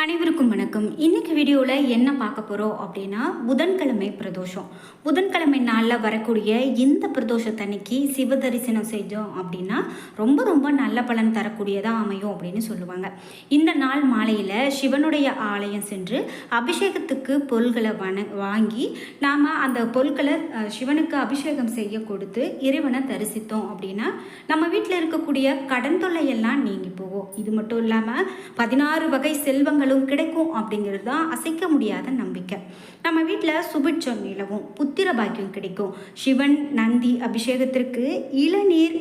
அனைவருக்கும் வணக்கம். இன்னைக்கு வீடியோவில் என்ன பார்க்க போகிறோம் அப்படின்னா புதன்கிழமை பிரதோஷம். புதன்கிழமை நாளில் வரக்கூடிய இந்த பிரதோஷத்தன்னைக்கு சிவ தரிசனம் செஞ்சோம் அப்படின்னா ரொம்ப ரொம்ப நல்ல பலன் தரக்கூடியதாக அமையும் அப்படின்னு சொல்லுவாங்க. இந்த நாள் மாலையில் சிவனுடைய ஆலயம் சென்று அபிஷேகத்துக்கு பொருள்களை வன வாங்கி நாம் அந்த பொருட்களை சிவனுக்கு அபிஷேகம் செய்ய கொடுத்து இறைவனை தரிசித்தோம் அப்படின்னா நம்ம வீட்டில் இருக்கக்கூடிய கடன் தொல்லையெல்லாம் நீங்கி போகும். இது மட்டும் இல்லாமல் பதினாறு வகை செல்வங்கள் பலன்களும் கிடைக்கும் அப்படிங்கிறது தான் அசைக்க முடியாத நம்பிக்கை. நம்ம வீட்டில் சுபிட்சம் நிலவும் புத்திர பாக்கியம் கிடைக்கும். சிவன் நந்தி அபிஷேகத்திற்கு இளநீர்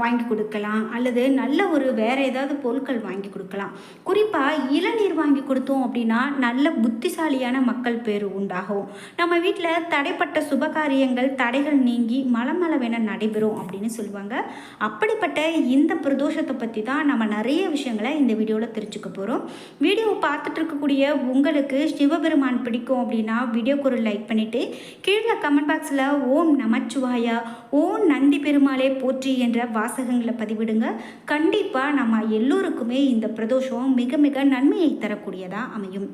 வாங்கி கொடுக்கலாம். அல்லது நல்ல ஒரு வேற ஏதாவது பொருட்கள் வாங்கி கொடுக்கலாம். குறிப்பாக இளநீர் வாங்கி கொடுத்தோம் அப்படின்னா நல்ல புத்திசாலியான மக்கள் பேர் உண்டாகும். நம்ம வீட்டில் தடைப்பட்ட சுபகாரியங்கள் தடைகள் நீங்கி மலமளவென நடைபெறும் அப்படின்னு சொல்லுவாங்க. அப்படிப்பட்ட இந்த பிரதோஷத்தை பற்றி தான் நம்ம நிறைய விஷயங்களை இந்த வீடியோவில் தெரிஞ்சுக்க போகிறோம் வீடியோ பார்த்துட்டு இருக்கக்கூடிய உங்களுக்கு சிவபெருமான் பிடிக்கும் அப்படின்னா வீடியோக்கு ஒரு லைக் பண்ணிவிட்டு கீழே கமெண்ட் பாக்ஸில் ஓம் நமச்சிவாயா ஓம் நந்தி பெருமாளே போற்றி என்ற வாசகங்களை பதிவிடுங்க. கண்டிப்பாக நம்ம எல்லோருக்குமே இந்த பிரதோஷம் மிக மிக நன்மையை தரக்கூடியதாக அமையும்.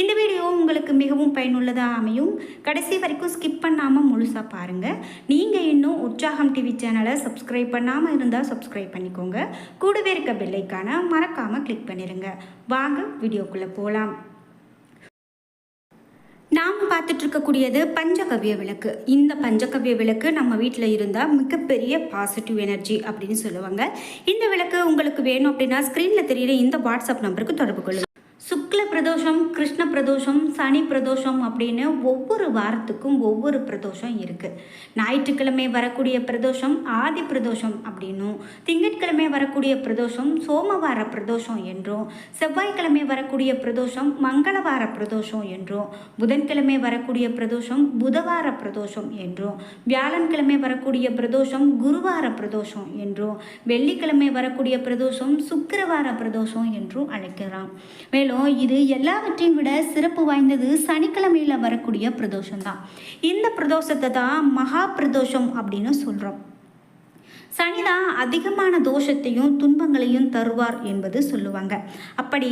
இந்த வீடியோ உங்களுக்கு மிகவும் பயனுள்ளதாக அமையும். கடைசி வரைக்கும் ஸ்கிப் பண்ணாமல் முழுசாக பாருங்கள் நீங்கள் இன்னும் உற்சாகம் டிவி சேனலை சப்ஸ்கிரைப் பண்ணாமல் இருந்தால் சப்ஸ்கிரைப் பண்ணிக்கோங்க. கூடவே இருக்க பெல்லைக்கான மறக்காமல் கிளிக் பண்ணிடுங்க வாங்க வீடியோக்குள்ளே போகலாம் நாம் பார்த்துட்டு இருக்கக்கூடியது பஞ்சகவ்ய விளக்கு. இந்த பஞ்சகவ்ய விளக்கு நம்ம வீட்டில் இருந்தால் மிகப்பெரிய பாசிட்டிவ் எனர்ஜி அப்படின்னு சொல்லுவாங்க. இந்த விளக்கு உங்களுக்கு வேணும் அப்படின்னா ஸ்க்ரீனில் தெரியுற இந்த வாட்ஸ்அப் நம்பருக்கு தொடர்பு கொள்ளுங்கள் சுக்ல பிரதோஷம் கிருஷ்ண பிரதோஷம் சனி பிரதோஷம் அப்படின்னு ஒவ்வொரு வாரத்துக்கும் ஒவ்வொரு பிரதோஷம் இருக்குது ஞாயிற்றுக்கிழமை வரக்கூடிய பிரதோஷம் ஆதி பிரதோஷம் அப்படின்னும் திங்கட்கிழமை வரக்கூடிய பிரதோஷம் சோமவார பிரதோஷம் என்றும் செவ்வாய்க்கிழமை வரக்கூடிய பிரதோஷம் மங்களவார பிரதோஷம் என்றும் புதன்கிழமை வரக்கூடிய பிரதோஷம் புதவார பிரதோஷம் என்றும் வியாழன்கிழமை வரக்கூடிய பிரதோஷம் குருவார பிரதோஷம் என்றும் வெள்ளிக்கிழமை வரக்கூடிய பிரதோஷம் சுக்கிரவார பிரதோஷம் என்றும் அழைக்கலாம். மேலும் இது எல்லாவற்றையும் விட சிறப்பு வாய்ந்தது சனிக்கிழமையில் வரக்கூடிய பிரதோஷம் தான் இந்த பிரதோஷத்தை தான் மகா பிரதோஷம் அப்படின்னு சொல்கிறோம் சனிதான் அதிகமான தோஷத்தையும் துன்பங்களையும் தருவார் என்பது சொல்லுவாங்க. அப்படி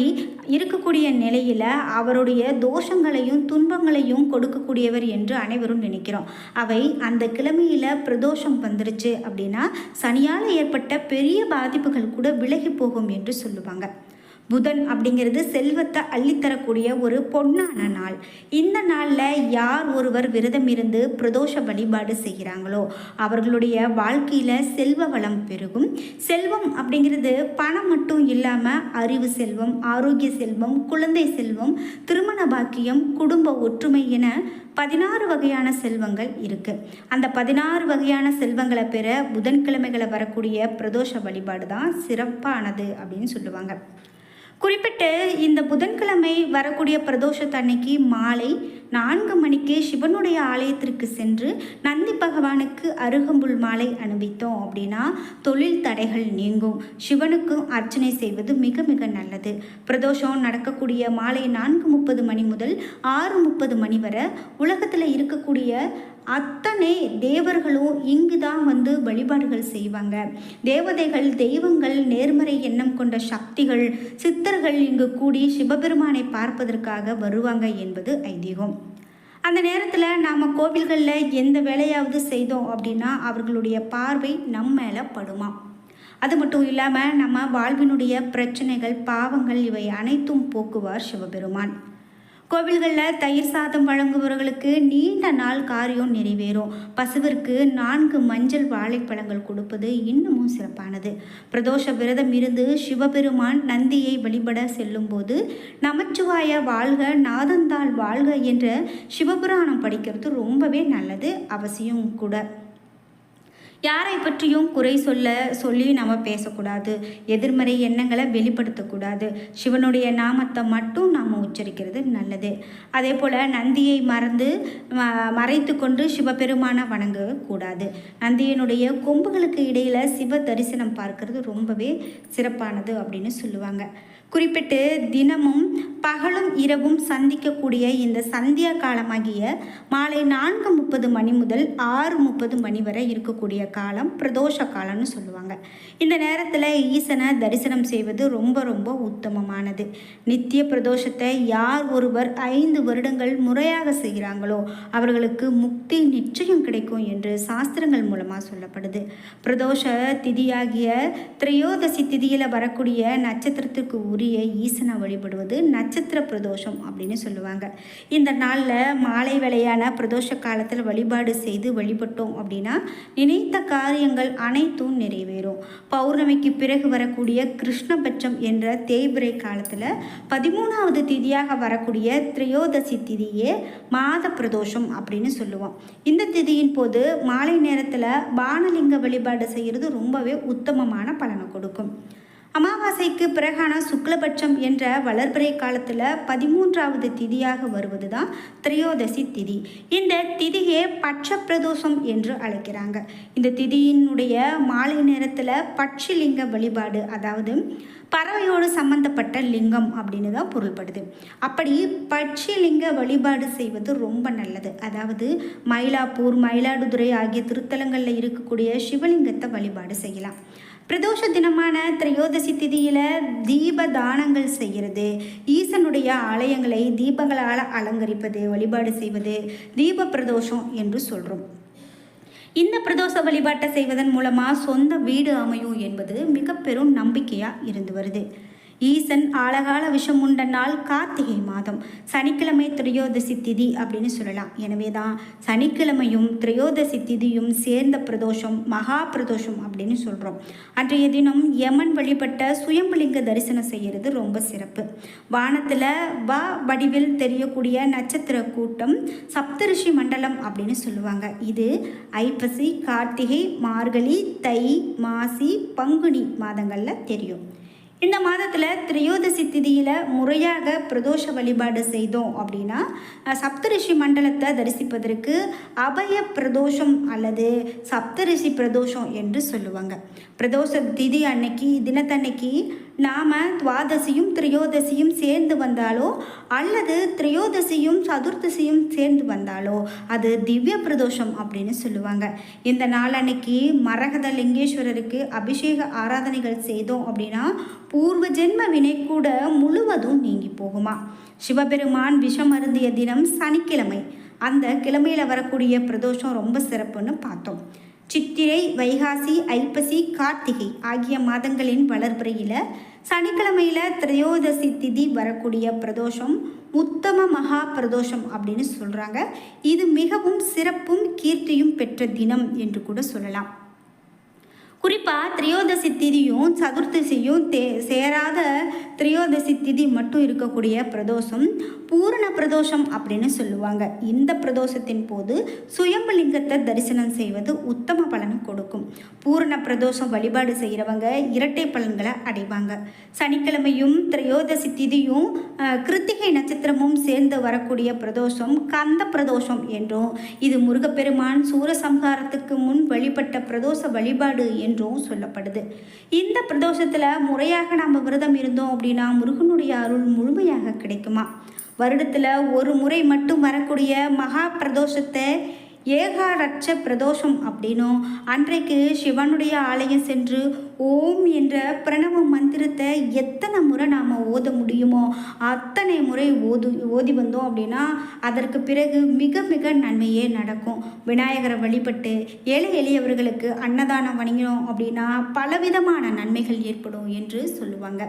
இருக்கக்கூடிய நிலையில் அவருடைய தோஷங்களையும் துன்பங்களையும் கொடுக்கக்கூடியவர் என்று அனைவரும் நினைக்கிறோம். அவை அந்த கிழமையில் பிரதோஷம் வந்துருச்சு அப்படின்னா சனியால் ஏற்பட்ட பெரிய பாதிப்புகள் கூட விலகி போகும் என்று சொல்லுவாங்க. புதன் அப்படிங்கிறது செல்வத்தை அள்ளித்தரக்கூடிய ஒரு பொன்னான நாள். இந்த நாளில் யார் ஒருவர் விரதம் இருந்து பிரதோஷ வழிபாடு செய்கிறாங்களோ அவர்களுடைய வாழ்க்கையில் செல்வ வளம் பெருகும். செல்வம் அப்படிங்கிறது பணம் மட்டும் இல்லாமல் அறிவு செல்வம் ஆரோக்கிய செல்வம் குழந்தை செல்வம் திருமண பாக்கியம் குடும்ப ஒற்றுமை என பதினாறு வகையான செல்வங்கள் இருக்குது அந்த பதினாறு வகையான செல்வங்களை பெற புதன்கிழமைகளை வரக்கூடிய பிரதோஷ வழிபாடு தான் சிறப்பானது அப்படின்னு சொல்லுவாங்க. குறிப்பிட்டு இந்த புதன்கிழமை வரக்கூடிய பிரதோஷத்தன்னைக்கு மாலை நான்கு மணிக்கு சிவனுடைய ஆலயத்திற்கு சென்று நந்தி பகவானுக்கு அருகம்புல் மாலை அணிவித்தோம் அப்படின்னா தொழில் தடைகள் நீங்கும். சிவனுக்கும் அர்ச்சனை செய்வது மிக மிக நல்லது. பிரதோஷம் நடக்கக்கூடிய மாலை நான்கு முப்பது மணி முதல் ஆறு முப்பது மணி வரை உலகத்தில் இருக்கக்கூடிய அத்தனை தேவர்களும் இங்கு தான் வந்து வழிபாடுகள் செய்வாங்க. தேவதைகள் தெய்வங்கள் நேர்மறை எண்ணம் கொண்ட சக்திகள் சித்தர்கள் இங்கு கூடி சிவபெருமானை பார்ப்பதற்காக வருவாங்க என்பது ஐதீகம். அந்த நேரத்தில் நாம் கோவில்களில் எந்த வேலையாவது செய்தோம் அப்படின்னா அவர்களுடைய பார்வை நம் மேலே படுமா? அது மட்டும் இல்லாமல் நம்ம வாழ்வினுடைய பிரச்சனைகள் பாவங்கள் இவை அனைத்தும் போக்குவார் சிவபெருமான். கோவில்களில் தயிர் சாதம் வழங்குபவர்களுக்கு நீண்ட நாள் காரியம் நிறைவேறும். பசுவிற்கு நான்கு மஞ்சள் வாழைப்பழங்கள் கொடுப்பது இன்னமும் சிறப்பானது. பிரதோஷ விரதம் இருந்து சிவபெருமான் நந்தியை வழிபட செல்லும்போது நமச்சிவாய வாழ்க நாதந்தாள் வாழ்க என்ற சிவபுராணம் படிக்கிறது ரொம்பவே நல்லது. அவசியம் கூட. யாரை பற்றியும் குறை சொல்ல சொல்லி நம்ம பேசக்கூடாது. எதிர்மறை எண்ணங்களை வெளிப்படுத்தக்கூடாது. சிவனுடைய நாமத்தை மட்டும் நாம் உச்சரிக்கிறது நல்லது. அதே போல் நந்தியை மறந்து மறைத்து கொண்டு சிவபெருமானை வணங்கக்கூடாது நந்தியினுடைய கொம்புகளுக்கு இடையில் சிவ தரிசனம் பார்க்கறது ரொம்பவே சிறப்பானது அப்படின்னு சொல்லுவாங்க. குறிப்பிட்டு தினமும் பகலும் இரவும் சந்திக்கக்கூடிய இந்த சந்தியா காலமாகிய மாலை நான்கு முப்பது மணி முதல் ஆறு முப்பது மணி வரை இருக்கக்கூடிய காலம் பிரதோஷ காலம்னு சொல்லுவாங்க. இந்த நேரத்தில் ஈசனை தரிசனம் செய்வது ரொம்ப ரொம்ப உத்தமமானது. நித்திய பிரதோஷத்தை யார் ஒருவர் ஐந்து வருடங்கள் முறையாக செய்கிறாங்களோ அவர்களுக்கு முக்தி நிச்சயம் கிடைக்கும் என்று சாஸ்திரங்கள் மூலமாக சொல்லப்படுது. பிரதோஷ திதியாகிய திரையோதசி திதியில் வரக்கூடிய நட்சத்திரத்திற்கு உரிய ஈசனை வழிபடுவது நட்சத்திர பிரதோஷம் அப்படின்னு சொல்லுவாங்க. இந்த நாளில் மாலை வேளையான பிரதோஷ காலத்தில் வழிபாடு செய்து வழிபட்டோம் அப்படின்னா நினைத்த காரியங்கள் அனைத்தும் நிறைவேறும். பௌர்ணமிக்கு பிறகு வரக்கூடிய கிருஷ்ணபட்சம் என்ற தேய்பிரை காலத்தில் பதிமூணாவது திதியாக வரக்கூடிய திரையோதசி திதியே மாத பிரதோஷம் அப்படின்னு சொல்லுவோம். இந்த திதியின் போது மாலை நேரத்தில் பானலிங்க வழிபாடு செய்கிறது ரொம்பவே உத்தமமான பலனை கொடுக்கும். அமாவாசைக்கு பிறகான சுக்லபட்சம் என்ற வளர்பிறை காலத்தில் பதிமூன்றாவது திதியாக வருவது தான் திரையோதசி திதி. இந்த திதியே பட்ச பிரதோஷம் என்று அழைக்கிறாங்க. இந்த திதியினுடைய மாலை நேரத்தில் பட்சிலிங்க வழிபாடு அதாவது பறவையோடு சம்பந்தப்பட்ட லிங்கம் அப்படின்னு தான் பொருள்படுது. அப்படி பட்சிலிங்க வழிபாடு செய்வது ரொம்ப நல்லது. அதாவது மயிலாப்பூர் மயிலாடுதுறை ஆகிய திருத்தலங்களில் இருக்கக்கூடிய சிவலிங்கத்தை வழிபாடு செய்யலாம். பிரதோஷ தினமான திரையோதசி திதியில் தீப தானங்கள் செய்கிறது. ஈசனுடைய ஆலயங்களை தீபங்களால் அலங்கரிப்பது வழிபாடு செய்வது தீப பிரதோஷம் என்று சொல்கிறோம் இந்த பிரதோஷ வழிபாட்டை செய்வதன் மூலமாக சொந்த வீடு அமையும் என்பது மிக பெரும் நம்பிக்கையாக இருந்து வருது. ஈசன் ஆழகால விஷம் உண்ட நாள் கார்த்திகை மாதம். சனிக்கிழமை திரையோதசி திதி அப்படின்னு சொல்லலாம். எனவே தான் சனிக்கிழமையும் திரையோதசி திதியும் சேர்ந்த பிரதோஷம் மகா பிரதோஷம் அப்படின்னு சொல்கிறோம் அன்றைய தினம் யமன் வழிபட்ட சுயம்புலிங்க தரிசனம் செய்கிறது ரொம்ப சிறப்பு. வானத்தில் வ வடிவில் தெரியக்கூடிய நட்சத்திர கூட்டம் சப்தரிஷி மண்டலம் அப்படின்னு சொல்லுவாங்க. இது ஐப்பசி கார்த்திகை மார்கழி தை மாசி பங்குனி மாதங்களில் தெரியும். இந்த மாதத்தில் திரையோதசி திதியில் முறையாக பிரதோஷ வழிபாடு செய்தோம் அப்படின்னா சப்தரிஷி மண்டலத்தை தரிசிப்பதற்கு அபய பிரதோஷம் அல்லது சப்தரிஷி பிரதோஷம் என்று சொல்லுவாங்க. பிரதோஷ திதி அன்னைக்கு தினத்தன்னைக்கு நாம் துவாதசியும் திரையோதசியும் சேர்ந்து வந்தாலோ அல்லது திரையோதசியும் சதுர்தசியும் சேர்ந்து வந்தாலோ அது திவ்ய பிரதோஷம் அப்படின்னு சொல்லுவாங்க. இந்த நாளன்னைக்கு மரகத லிங்கேஸ்வரருக்கு அபிஷேக ஆராதனைகள் செய்தோம் அப்படின்னா பூர்வ ஜென்ம வினை கூட முழுவதும் நீங்கி போகுமா. சிவபெருமான் விஷம் அருந்திய தினம் சனிக்கிழமை. அந்த கிழமையில் வரக்கூடிய பிரதோஷம் ரொம்ப சிறப்புன்னு பார்த்தோம். சித்திரை வைகாசி ஐப்பசி கார்த்திகை ஆகிய மாதங்களின் வளர்பிறையில் சனிக்கிழமையில் திரையோதசி திதி வரக்கூடிய பிரதோஷம் உத்தம மகா பிரதோஷம் அப்படின்னு சொல்கிறாங்க இது மிகவும் சிறப்பும் கீர்த்தியும் பெற்ற தினம் என்று கூட சொல்லலாம். குறிப்பாக திரையோதசி திதியும் சதுர்த்தசியும் தே சேராத திரையோதசி திதி மட்டும் இருக்கக்கூடிய பிரதோஷம் பூரண பிரதோஷம் அப்படின்னு சொல்லுவாங்க. இந்த பிரதோஷத்தின் போது சுயம்பலிங்கத்தை தரிசனம் செய்வது உத்தம பலன் கொடுக்கும். பூரண பிரதோஷம் வழிபாடு செய்கிறவங்க இரட்டை பலன்களை அடைவாங்க. சனிக்கிழமையும் திரையோதசி திதியும் கிருத்திகை நட்சத்திரமும் சேர்ந்து வரக்கூடிய பிரதோஷம் கந்த பிரதோஷம் என்றும் இது முருகப்பெருமான் சூரசம்ஹாரத்துக்கு முன் வழிபட்ட பிரதோஷ வழிபாடு என்றும் என்றும் சொல்லப்படுது. இந்த பிரதோஷத்தில் முறையாக நம்ம விரதம் இருந்தோம் அப்படின்னா முருகனுடைய அருள் முழுமையாக கிடைக்குமா? வருடத்தில் ஒரு முறை மட்டும் வரக்கூடிய மகா பிரதோஷத்தை ஏகாரட்ச பிரதோஷம் அப்படின்னும் அன்றைக்கு சிவனுடைய ஆலயம் சென்று ஓம் என்ற பிரணவ மந்திரத்தை எத்தனை முறை நாம் ஓத முடியுமோ அத்தனை முறை ஓது ஓதி வந்தோம் அப்படின்னா அதற்கு பிறகு மிக மிக நன்மையே நடக்கும். விநாயகரை வழிபட்டு ஏழை எளியவர்களுக்கு அன்னதானம் வணங்கினோம் அப்படின்னா பலவிதமான நன்மைகள் ஏற்படும் என்று சொல்லுவாங்க.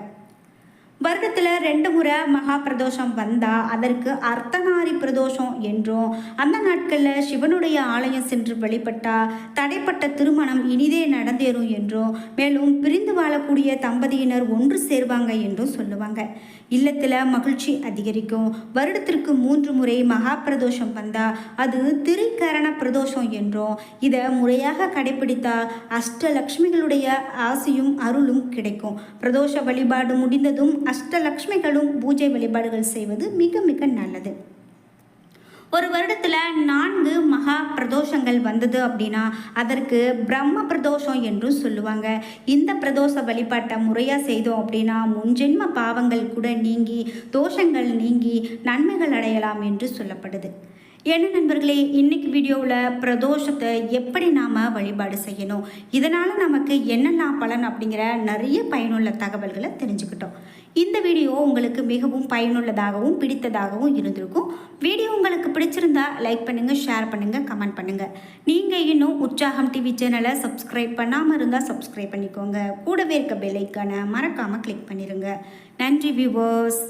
வருடத்தில் ரெண்டு முறை மகா பிரதோஷம் வந்தால் அதற்கு அர்த்தநாரி பிரதோஷம் என்றும் அந்த நாட்களில் சிவனுடைய ஆலயம் சென்று வழிபட்டால் தடைப்பட்ட திருமணம் இனிதே நடந்தேறும் என்றும் மேலும் பிரிந்து வாழக்கூடிய தம்பதியினர் ஒன்று சேர்வாங்க என்றும் சொல்லுவாங்க. இல்லத்தில் மகிழ்ச்சி அதிகரிக்கும். வருடத்திற்கு மூன்று முறை மகா பிரதோஷம் வந்தால் அது திரிகரண பிரதோஷம் என்றும் இதை முறையாக கடைபிடித்தால் அஷ்டலக்ஷ்மிகளுடைய ஆசையும் அருளும் கிடைக்கும். பிரதோஷ வழிபாடு முடிந்ததும் அஷ்டலக்ஷ்மிகளும் பூஜை வழிபாடுகள் செய்வது மிக மிக நல்லது. ஒரு வருடத்தில் நான்கு மகா பிரதோஷங்கள் வந்தது அப்படின்னா அதற்கு பிரம்ம பிரதோஷம் என்றும் சொல்லுவாங்க. இந்த பிரதோஷ வழிபாட்டை முறையாக செய்தோம் அப்படின்னா முன்ஜென்ம பாவங்கள் கூட நீங்கி தோஷங்கள் நீங்கி நன்மைகள் அடையலாம் என்று சொல்லப்படுது. என்ன நண்பர்களே இன்னைக்கு வீடியோவில் பிரதோஷத்தை எப்படி நாம் வழிபாடு செய்யணும்? இதனால் நமக்கு என்னெல்லாம் பலன் அப்படிங்கிற நிறைய பயனுள்ள தகவல்களை தெரிஞ்சுக்கிட்டோம். இந்த வீடியோ உங்களுக்கு மிகவும் பயனுள்ளதாகவும் பிடித்ததாகவும் இருந்திருக்கும். வீடியோ உங்களுக்கு பிடிச்சிருந்தா லைக் பண்ணுங்கள் ஷேர் பண்ணுங்கள் கமெண்ட் பண்ணுங்கள் நீங்கள் இன்னும் உற்சாகம் டிவி சேனலை சப்ஸ்கிரைப் பண்ணாமல் இருந்தால் சப்ஸ்கிரைப் பண்ணிக்கோங்க. கூடவே இருக்க பெல் ஐக்கானை மறக்காமல் கிளிக் பண்ணிடுங்க நன்றி வியூவர்ஸ்